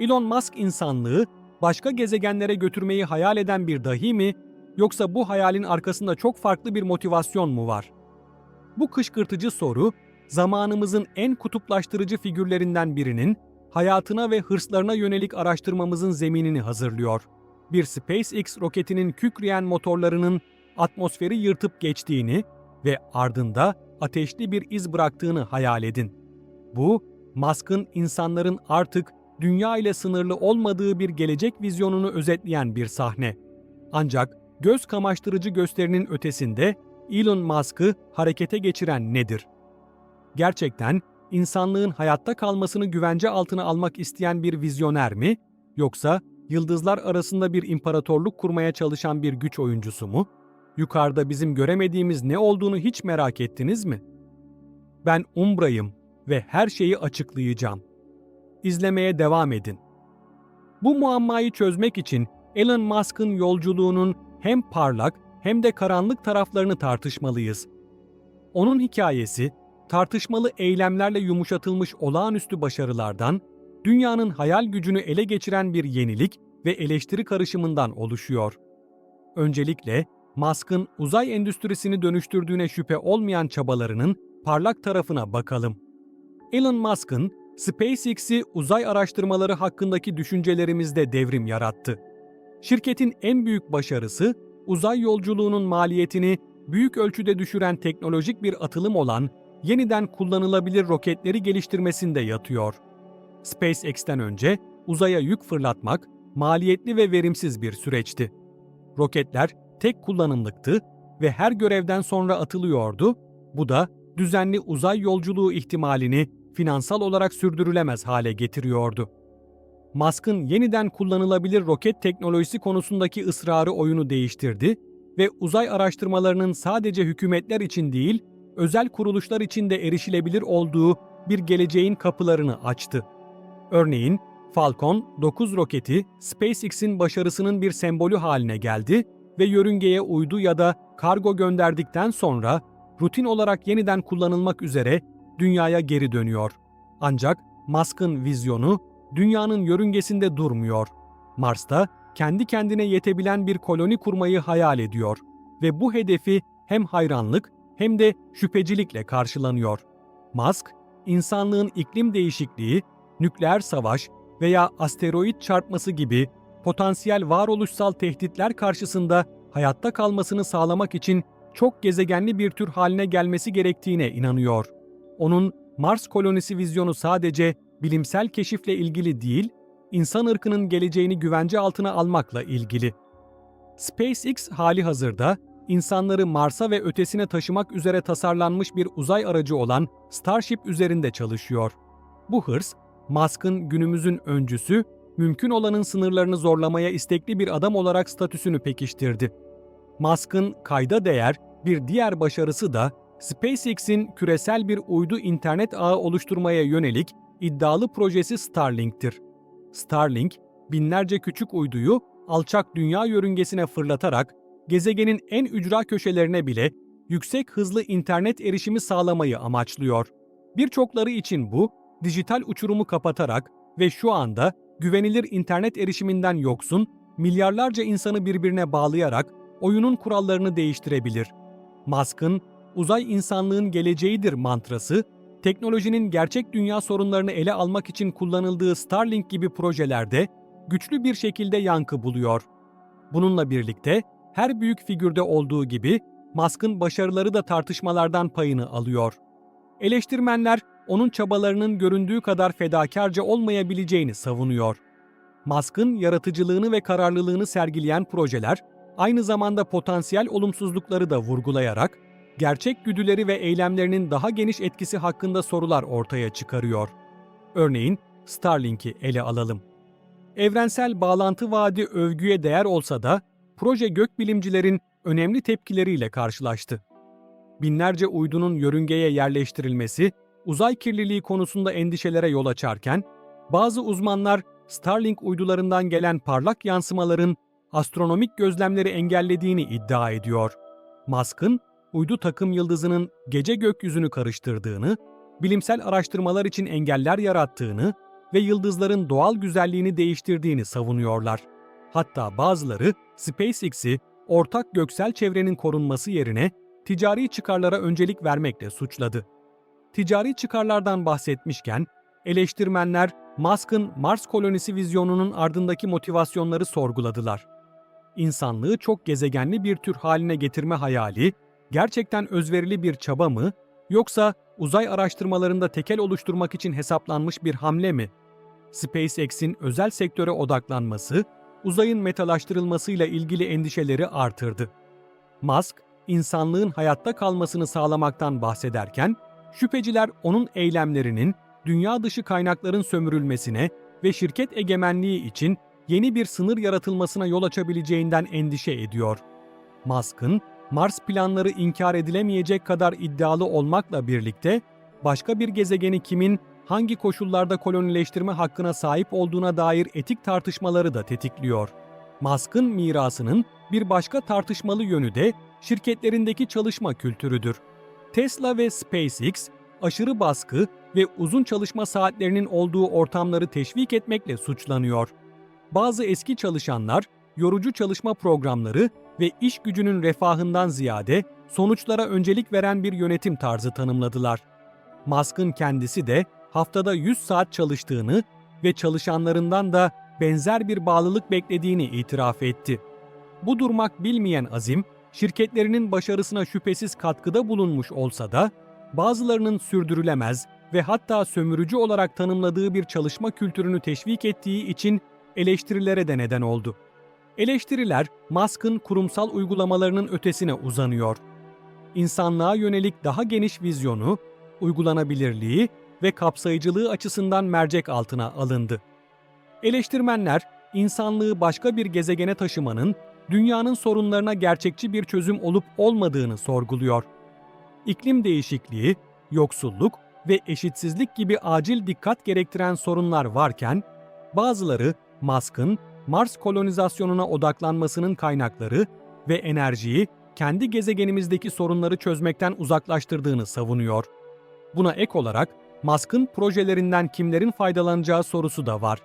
Elon Musk insanlığı başka gezegenlere götürmeyi hayal eden bir dahi mi yoksa bu hayalin arkasında çok farklı bir motivasyon mu var? Bu kışkırtıcı soru zamanımızın en kutuplaştırıcı figürlerinden birinin hayatına ve hırslarına yönelik araştırmamızın zeminini hazırlıyor. Bir SpaceX roketinin kükreyen motorlarının atmosferi yırtıp geçtiğini ve ardında ateşli bir iz bıraktığını hayal edin. Bu, Musk'ın insanların artık dünya ile sınırlı olmadığı bir gelecek vizyonunu özetleyen bir sahne. Ancak göz kamaştırıcı gösterinin ötesinde Elon Musk'ı harekete geçiren nedir? Gerçekten insanlığın hayatta kalmasını güvence altına almak isteyen bir vizyoner mi yoksa yıldızlar arasında bir imparatorluk kurmaya çalışan bir güç oyuncusu mu? Yukarıda bizim göremediğimiz ne olduğunu hiç merak ettiniz mi? Ben Umbra'yım ve her şeyi açıklayacağım. İzlemeye devam edin. Bu muammayı çözmek için Elon Musk'ın yolculuğunun hem parlak hem de karanlık taraflarını tartışmalıyız. Onun hikayesi, tartışmalı eylemlerle yumuşatılmış olağanüstü başarılardan, dünyanın hayal gücünü ele geçiren bir yenilik ve eleştiri karışımından oluşuyor. Öncelikle Musk'ın uzay endüstrisini dönüştürdüğüne şüphe olmayan çabalarının parlak tarafına bakalım. Elon Musk'ın SpaceX'i uzay araştırmaları hakkındaki düşüncelerimizde devrim yarattı. Şirketin en büyük başarısı, uzay yolculuğunun maliyetini büyük ölçüde düşüren teknolojik bir atılım olan yeniden kullanılabilir roketleri geliştirmesinde yatıyor. SpaceX'ten önce uzaya yük fırlatmak maliyetli ve verimsiz bir süreçti. Roketler tek kullanımlıktı ve her görevden sonra atılıyordu. Bu da düzenli uzay yolculuğu ihtimalini finansal olarak sürdürülemez hale getiriyordu. Musk'ın yeniden kullanılabilir roket teknolojisi konusundaki ısrarı oyunu değiştirdi ve uzay araştırmalarının sadece hükümetler için değil, özel kuruluşlar için de erişilebilir olduğu bir geleceğin kapılarını açtı. Örneğin Falcon 9 roketi SpaceX'in başarısının bir sembolü haline geldi ve yörüngeye uydu ya da kargo gönderdikten sonra rutin olarak yeniden kullanılmak üzere dünyaya geri dönüyor. Ancak Musk'ın vizyonu dünyanın yörüngesinde durmuyor. Mars'ta kendi kendine yetebilen bir koloni kurmayı hayal ediyor ve bu hedefi hem hayranlık hem de şüphecilikle karşılanıyor. Musk, insanlığın iklim değişikliği, nükleer savaş veya asteroid çarpması gibi potansiyel varoluşsal tehditler karşısında hayatta kalmasını sağlamak için çok gezegenli bir tür haline gelmesi gerektiğine inanıyor. Onun Mars kolonisi vizyonu sadece bilimsel keşifle ilgili değil, insan ırkının geleceğini güvence altına almakla ilgili. SpaceX hali hazırda insanları Mars'a ve ötesine taşımak üzere tasarlanmış bir uzay aracı olan Starship üzerinde çalışıyor. Bu hırs, Musk'ın günümüzün öncüsü, mümkün olanın sınırlarını zorlamaya istekli bir adam olarak statüsünü pekiştirdi. Musk'ın kayda değer bir diğer başarısı da SpaceX'in küresel bir uydu internet ağı oluşturmaya yönelik iddialı projesi Starlink'tir. Starlink, binlerce küçük uyduyu alçak dünya yörüngesine fırlatarak gezegenin en ücra köşelerine bile yüksek hızlı internet erişimi sağlamayı amaçlıyor. Birçokları için bu, dijital uçurumu kapatarak ve şu anda güvenilir internet erişiminden yoksun, milyarlarca insanı birbirine bağlayarak oyunun kurallarını değiştirebilir. Musk'ın uzay insanlığın geleceğidir mantrası, teknolojinin gerçek dünya sorunlarını ele almak için kullanıldığı Starlink gibi projelerde güçlü bir şekilde yankı buluyor. Bununla birlikte her büyük figürde olduğu gibi Musk'ın başarıları da tartışmalardan payını alıyor. Eleştirmenler onun çabalarının göründüğü kadar fedakarca olmayabileceğini savunuyor. Musk'ın yaratıcılığını ve kararlılığını sergileyen projeler aynı zamanda potansiyel olumsuzlukları da vurgulayarak gerçek güdüleri ve eylemlerinin daha geniş etkisi hakkında sorular ortaya çıkarıyor. Örneğin Starlink'i ele alalım. Evrensel bağlantı vaadi övgüye değer olsa da proje gökbilimcilerin önemli tepkileriyle karşılaştı. Binlerce uydunun yörüngeye yerleştirilmesi uzay kirliliği konusunda endişelere yol açarken, bazı uzmanlar Starlink uydularından gelen parlak yansımaların astronomik gözlemleri engellediğini iddia ediyor. Musk'ın uydu takım yıldızının gece gökyüzünü karıştırdığını, bilimsel araştırmalar için engeller yarattığını ve yıldızların doğal güzelliğini değiştirdiğini savunuyorlar. Hatta bazıları SpaceX'i ortak göksel çevrenin korunması yerine ticari çıkarlara öncelik vermekle suçladı. Ticari çıkarlardan bahsetmişken eleştirmenler Musk'ın Mars kolonisi vizyonunun ardındaki motivasyonları sorguladılar. İnsanlığı çok gezegenli bir tür haline getirme hayali gerçekten özverili bir çaba mı yoksa uzay araştırmalarında tekel oluşturmak için hesaplanmış bir hamle mi? SpaceX'in özel sektöre odaklanması, uzayın metalaştırılmasıyla ilgili endişeleri artırdı. Musk, insanlığın hayatta kalmasını sağlamaktan bahsederken, şüpheciler onun eylemlerinin dünya dışı kaynakların sömürülmesine ve şirket egemenliği için yeni bir sınır yaratılmasına yol açabileceğinden endişe ediyor. Musk'ın Mars planları inkar edilemeyecek kadar iddialı olmakla birlikte başka bir gezegeni kimin hangi koşullarda kolonileştirme hakkına sahip olduğuna dair etik tartışmaları da tetikliyor. Musk'ın mirasının bir başka tartışmalı yönü de şirketlerindeki çalışma kültürüdür. Tesla ve SpaceX aşırı baskı ve uzun çalışma saatlerinin olduğu ortamları teşvik etmekle suçlanıyor. Bazı eski çalışanlar yorucu çalışma programları ve iş gücünün refahından ziyade sonuçlara öncelik veren bir yönetim tarzı tanımladılar. Musk'ın kendisi de haftada 100 saat çalıştığını ve çalışanlarından da benzer bir bağlılık beklediğini itiraf etti. Bu durmak bilmeyen Azim, şirketlerinin başarısına şüphesiz katkıda bulunmuş olsa da, bazılarının sürdürülemez ve hatta sömürücü olarak tanımladığı bir çalışma kültürünü teşvik ettiği için eleştirilere de neden oldu. Eleştiriler, Musk'ın kurumsal uygulamalarının ötesine uzanıyor. İnsanlığa yönelik daha geniş vizyonu, uygulanabilirliği ve kapsayıcılığı açısından mercek altına alındı. Eleştirmenler, insanlığı başka bir gezegene taşımanın dünyanın sorunlarına gerçekçi bir çözüm olup olmadığını sorguluyor. İklim değişikliği, yoksulluk ve eşitsizlik gibi acil dikkat gerektiren sorunlar varken, bazıları Musk'ın Mars kolonizasyonuna odaklanmasının kaynakları ve enerjiyi kendi gezegenimizdeki sorunları çözmekten uzaklaştırdığını savunuyor. Buna ek olarak Musk'ın projelerinden kimlerin faydalanacağı sorusu da var.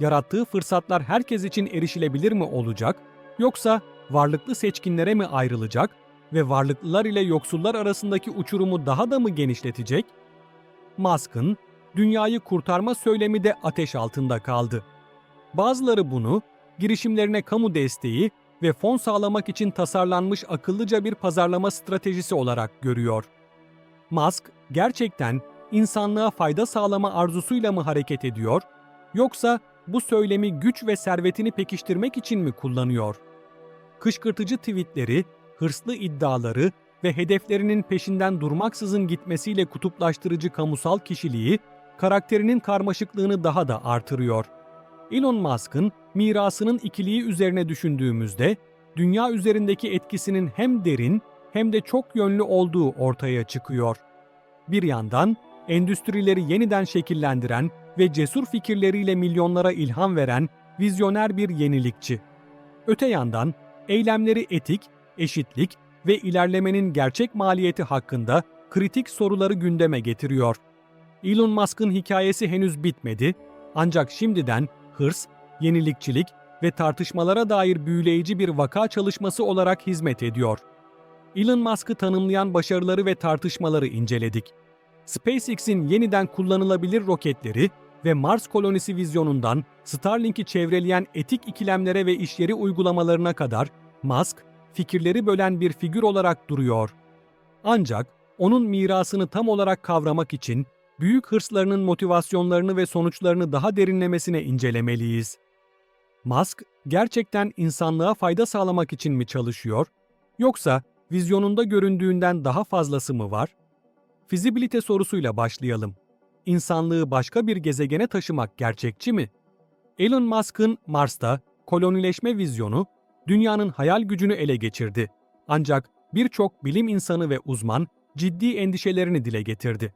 Yarattığı fırsatlar herkes için erişilebilir mi olacak yoksa varlıklı seçkinlere mi ayrılacak ve varlıklılar ile yoksullar arasındaki uçurumu daha da mı genişletecek? Musk'ın dünyayı kurtarma söylemi de ateş altında kaldı. Bazıları bunu girişimlerine kamu desteği ve fon sağlamak için tasarlanmış akıllıca bir pazarlama stratejisi olarak görüyor. Musk gerçekten insanlığa fayda sağlama arzusuyla mı hareket ediyor yoksa bu söylemi güç ve servetini pekiştirmek için mi kullanıyor? Kışkırtıcı tweetleri, hırslı iddiaları ve hedeflerinin peşinden durmaksızın gitmesiyle kutuplaştırıcı kamusal kişiliği, karakterinin karmaşıklığını daha da artırıyor. Elon Musk'ın mirasının ikiliği üzerine düşündüğümüzde, dünya üzerindeki etkisinin hem derin hem de çok yönlü olduğu ortaya çıkıyor. Bir yandan endüstrileri yeniden şekillendiren ve cesur fikirleriyle milyonlara ilham veren vizyoner bir yenilikçi. Öte yandan eylemleri etik, eşitlik ve ilerlemenin gerçek maliyeti hakkında kritik soruları gündeme getiriyor. Elon Musk'ın hikayesi henüz bitmedi ancak şimdiden hırs, yenilikçilik ve tartışmalara dair büyüleyici bir vaka çalışması olarak hizmet ediyor. Elon Musk'ı tanımlayan başarıları ve tartışmaları inceledik. SpaceX'in yeniden kullanılabilir roketleri ve Mars kolonisi vizyonundan Starlink'i çevreleyen etik ikilemlere ve işyeri uygulamalarına kadar Musk, fikirleri bölen bir figür olarak duruyor. Ancak onun mirasını tam olarak kavramak için büyük hırslarının motivasyonlarını ve sonuçlarını daha derinlemesine incelemeliyiz. Musk gerçekten insanlığa fayda sağlamak için mi çalışıyor yoksa vizyonunda göründüğünden daha fazlası mı var? Fizibilite sorusuyla başlayalım. İnsanlığı başka bir gezegene taşımak gerçekçi mi? Elon Musk'ın Mars'ta kolonileşme vizyonu dünyanın hayal gücünü ele geçirdi. Ancak birçok bilim insanı ve uzman ciddi endişelerini dile getirdi.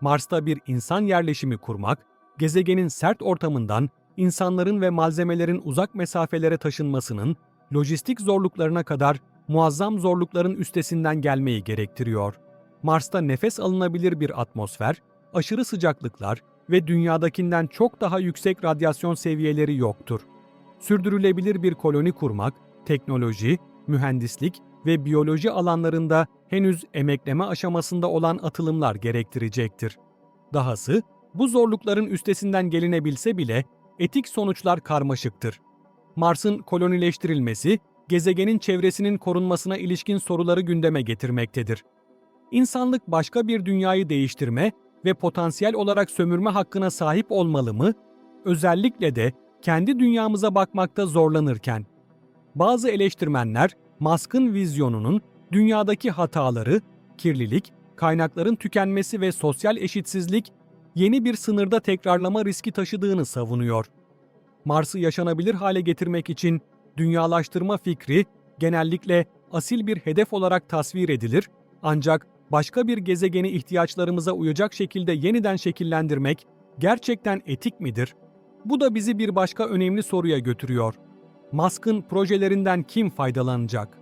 Mars'ta bir insan yerleşimi kurmak, gezegenin sert ortamından insanların ve malzemelerin uzak mesafelere taşınmasının lojistik zorluklarına kadar muazzam zorlukların üstesinden gelmeyi gerektiriyor. Mars'ta nefes alınabilir bir atmosfer, aşırı sıcaklıklar, ve dünyadakinden çok daha yüksek radyasyon seviyeleri yoktur. Sürdürülebilir bir koloni kurmak, teknoloji, mühendislik ve biyoloji alanlarında henüz emekleme aşamasında olan atılımlar gerektirecektir. Dahası, bu zorlukların üstesinden gelinebilse bile etik sonuçlar karmaşıktır. Mars'ın kolonileştirilmesi, gezegenin çevresinin korunmasına ilişkin soruları gündeme getirmektedir. İnsanlık başka bir dünyayı değiştirme ve potansiyel olarak sömürme hakkına sahip olmalı mı? Özellikle de kendi dünyamıza bakmakta zorlanırken. Bazı eleştirmenler Musk'ın vizyonunun dünyadaki hataları, kirlilik, kaynakların tükenmesi ve sosyal eşitsizlik yeni bir sınırda tekrarlama riski taşıdığını savunuyor. Mars'ı yaşanabilir hale getirmek için dünyalaştırma fikri genellikle asil bir hedef olarak tasvir edilir ancak başka bir gezegeni ihtiyaçlarımıza uyacak şekilde yeniden şekillendirmek gerçekten etik midir? Bu da bizi bir başka önemli soruya götürüyor. Musk'ın projelerinden kim faydalanacak?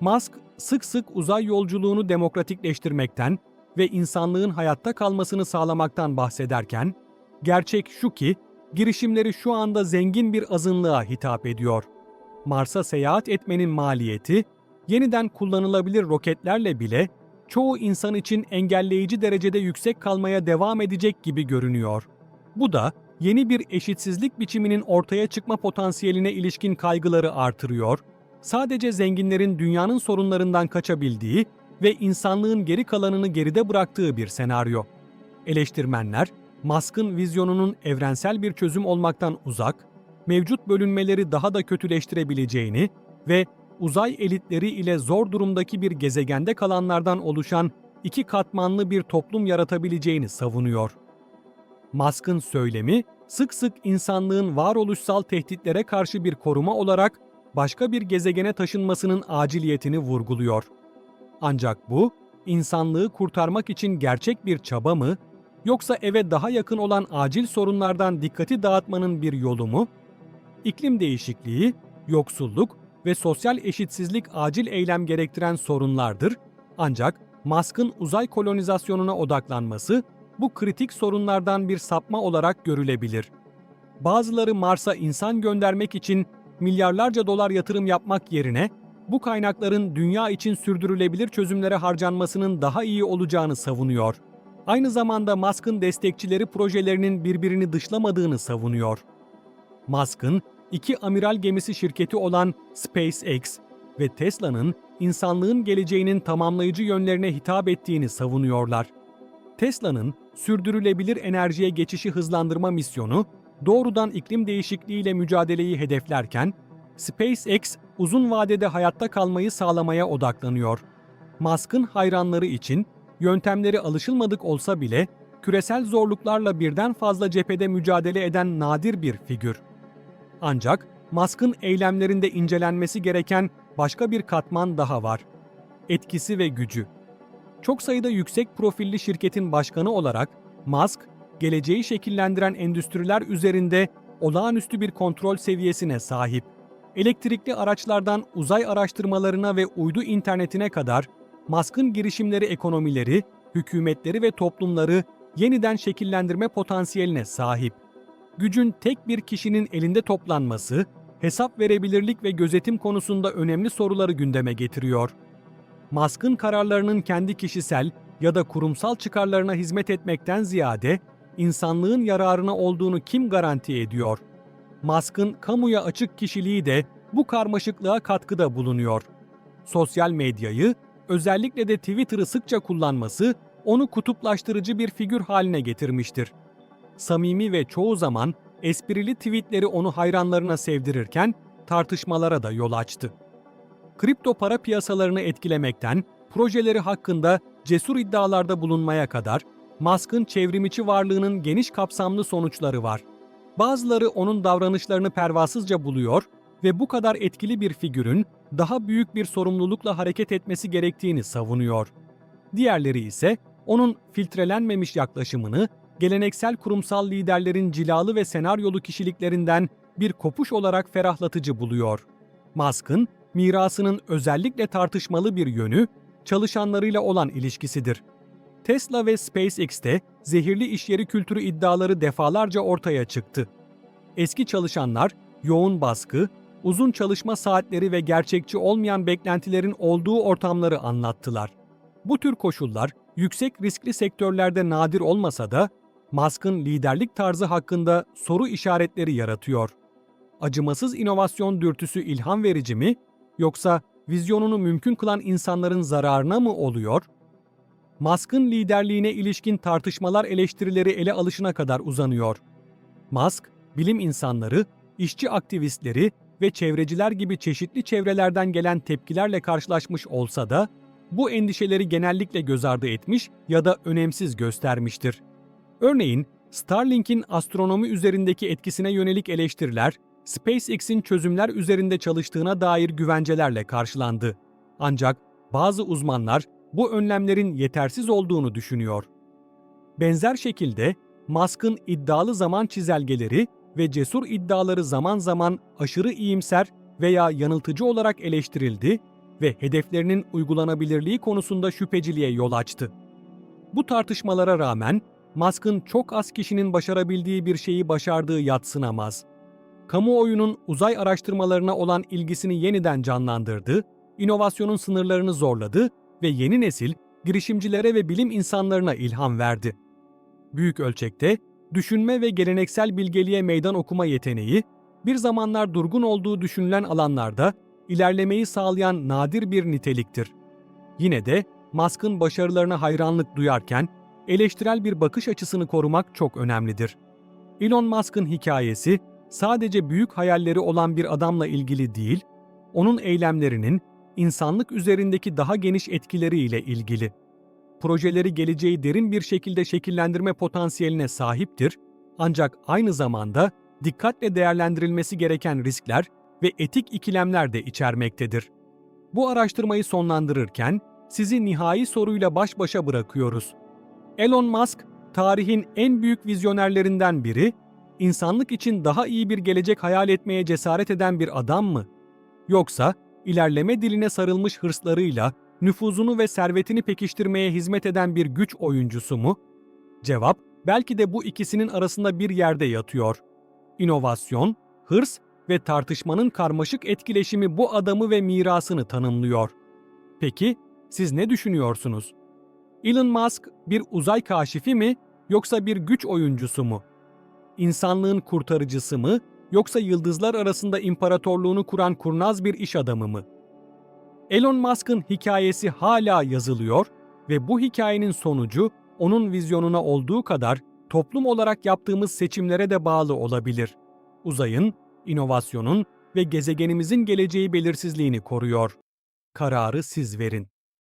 Musk sık sık uzay yolculuğunu demokratikleştirmekten ve insanlığın hayatta kalmasını sağlamaktan bahsederken, gerçek şu ki girişimleri şu anda zengin bir azınlığa hitap ediyor. Mars'a seyahat etmenin maliyeti, yeniden kullanılabilir roketlerle bile çoğu insan için engelleyici derecede yüksek kalmaya devam edecek gibi görünüyor. Bu da yeni bir eşitsizlik biçiminin ortaya çıkma potansiyeline ilişkin kaygıları artırıyor, sadece zenginlerin dünyanın sorunlarından kaçabildiği ve insanlığın geri kalanını geride bıraktığı bir senaryo. Eleştirmenler, Musk'ın vizyonunun evrensel bir çözüm olmaktan uzak, mevcut bölünmeleri daha da kötüleştirebileceğini ve uzay elitleri ile zor durumdaki bir gezegende kalanlardan oluşan iki katmanlı bir toplum yaratabileceğini savunuyor. Musk'ın söylemi sık sık insanlığın varoluşsal tehditlere karşı bir koruma olarak başka bir gezegene taşınmasının aciliyetini vurguluyor. Ancak bu, insanlığı kurtarmak için gerçek bir çaba mı, yoksa eve daha yakın olan acil sorunlardan dikkati dağıtmanın bir yolu mu? İklim değişikliği, yoksulluk ve sosyal eşitsizlik acil eylem gerektiren sorunlardır. Ancak Musk'ın uzay kolonizasyonuna odaklanması bu kritik sorunlardan bir sapma olarak görülebilir. Bazıları Mars'a insan göndermek için milyarlarca dolar yatırım yapmak yerine bu kaynakların dünya için sürdürülebilir çözümlere harcanmasının daha iyi olacağını savunuyor. Aynı zamanda Musk'ın destekçileri projelerinin birbirini dışlamadığını savunuyor. Musk'ın iki amiral gemisi şirketi olan SpaceX ve Tesla'nın insanlığın geleceğinin tamamlayıcı yönlerine hitap ettiğini savunuyorlar. Tesla'nın sürdürülebilir enerjiye geçişi hızlandırma misyonu doğrudan iklim değişikliğiyle mücadeleyi hedeflerken, SpaceX uzun vadede hayatta kalmayı sağlamaya odaklanıyor. Musk'ın hayranları için yöntemleri alışılmadık olsa bile küresel zorluklarla birden fazla cephede mücadele eden nadir bir figür. Ancak Musk'ın eylemlerinde incelenmesi gereken başka bir katman daha var. Etkisi ve gücü. Çok sayıda yüksek profilli şirketin başkanı olarak Musk, geleceği şekillendiren endüstriler üzerinde olağanüstü bir kontrol seviyesine sahip. Elektrikli araçlardan uzay araştırmalarına ve uydu internetine kadar Musk'ın girişimleri ekonomileri, hükümetleri ve toplumları yeniden şekillendirme potansiyeline sahip. Gücün tek bir kişinin elinde toplanması, hesap verebilirlik ve gözetim konusunda önemli soruları gündeme getiriyor. Musk'ın kararlarının kendi kişisel ya da kurumsal çıkarlarına hizmet etmekten ziyade insanlığın yararına olduğunu kim garanti ediyor? Musk'ın kamuya açık kişiliği de bu karmaşıklığa katkıda bulunuyor. Sosyal medyayı, özellikle de Twitter'ı sıkça kullanması onu kutuplaştırıcı bir figür haline getirmiştir. Samimi ve çoğu zaman esprili tweetleri onu hayranlarına sevdirirken tartışmalara da yol açtı. Kripto para piyasalarını etkilemekten projeleri hakkında cesur iddialarda bulunmaya kadar Musk'ın çevrimiçi varlığının geniş kapsamlı sonuçları var. Bazıları onun davranışlarını pervasızca buluyor ve bu kadar etkili bir figürün daha büyük bir sorumlulukla hareket etmesi gerektiğini savunuyor. Diğerleri ise onun filtrelenmemiş yaklaşımını geleneksel kurumsal liderlerin cilalı ve senaryolu kişiliklerinden bir kopuş olarak ferahlatıcı buluyor. Musk'ın mirasının özellikle tartışmalı bir yönü çalışanlarıyla olan ilişkisidir. Tesla ve SpaceX'te zehirli işyeri kültürü iddiaları defalarca ortaya çıktı. Eski çalışanlar yoğun baskı, uzun çalışma saatleri ve gerçekçi olmayan beklentilerin olduğu ortamları anlattılar. Bu tür koşullar yüksek riskli sektörlerde nadir olmasa da Musk'ın liderlik tarzı hakkında soru işaretleri yaratıyor. Acımasız inovasyon dürtüsü ilham verici mi yoksa vizyonunu mümkün kılan insanların zararına mı oluyor? Musk'ın liderliğine ilişkin tartışmalar eleştirileri ele alışına kadar uzanıyor. Musk, bilim insanları, işçi aktivistleri ve çevreciler gibi çeşitli çevrelerden gelen tepkilerle karşılaşmış olsa da bu endişeleri genellikle göz ardı etmiş ya da önemsiz göstermiştir. Örneğin Starlink'in astronomi üzerindeki etkisine yönelik eleştiriler, SpaceX'in çözümler üzerinde çalıştığına dair güvencelerle karşılandı. Ancak bazı uzmanlar bu önlemlerin yetersiz olduğunu düşünüyor. Benzer şekilde Musk'ın iddialı zaman çizelgeleri ve cesur iddiaları zaman zaman aşırı iyimser veya yanıltıcı olarak eleştirildi ve hedeflerinin uygulanabilirliği konusunda şüpheciliğe yol açtı. Bu tartışmalara rağmen Musk'ın çok az kişinin başarabildiği bir şeyi başardığı yatsınamaz. Kamuoyunun uzay araştırmalarına olan ilgisini yeniden canlandırdı, inovasyonun sınırlarını zorladı ve yeni nesil girişimcilere ve bilim insanlarına ilham verdi. Büyük ölçekte düşünme ve geleneksel bilgeliğe meydan okuma yeteneği, bir zamanlar durgun olduğu düşünülen alanlarda ilerlemeyi sağlayan nadir bir niteliktir. Yine de Musk'ın başarılarına hayranlık duyarken eleştirel bir bakış açısını korumak çok önemlidir. Elon Musk'ın hikayesi sadece büyük hayalleri olan bir adamla ilgili değil, onun eylemlerinin insanlık üzerindeki daha geniş etkileriyle ilgili. Projeleri geleceği derin bir şekilde şekillendirme potansiyeline sahiptir ancak aynı zamanda dikkatle değerlendirilmesi gereken riskler ve etik ikilemler de içermektedir. Bu araştırmayı sonlandırırken sizi nihai soruyla baş başa bırakıyoruz. Elon Musk, tarihin en büyük vizyonerlerinden biri, insanlık için daha iyi bir gelecek hayal etmeye cesaret eden bir adam mı? Yoksa ilerleme diline sarılmış hırslarıyla nüfuzunu ve servetini pekiştirmeye hizmet eden bir güç oyuncusu mu? Cevap, belki de bu ikisinin arasında bir yerde yatıyor. İnovasyon, hırs ve tartışmanın karmaşık etkileşimi bu adamı ve mirasını tanımlıyor. Peki, siz ne düşünüyorsunuz? Elon Musk bir uzay kaşifi mi yoksa bir güç oyuncusu mu? İnsanlığın kurtarıcısı mı yoksa yıldızlar arasında imparatorluğunu kuran kurnaz bir iş adamı mı? Elon Musk'ın hikayesi hala yazılıyor ve bu hikayenin sonucu onun vizyonuna olduğu kadar toplum olarak yaptığımız seçimlere de bağlı olabilir. Uzayın, inovasyonun ve gezegenimizin geleceği belirsizliğini koruyor. Kararı siz verin.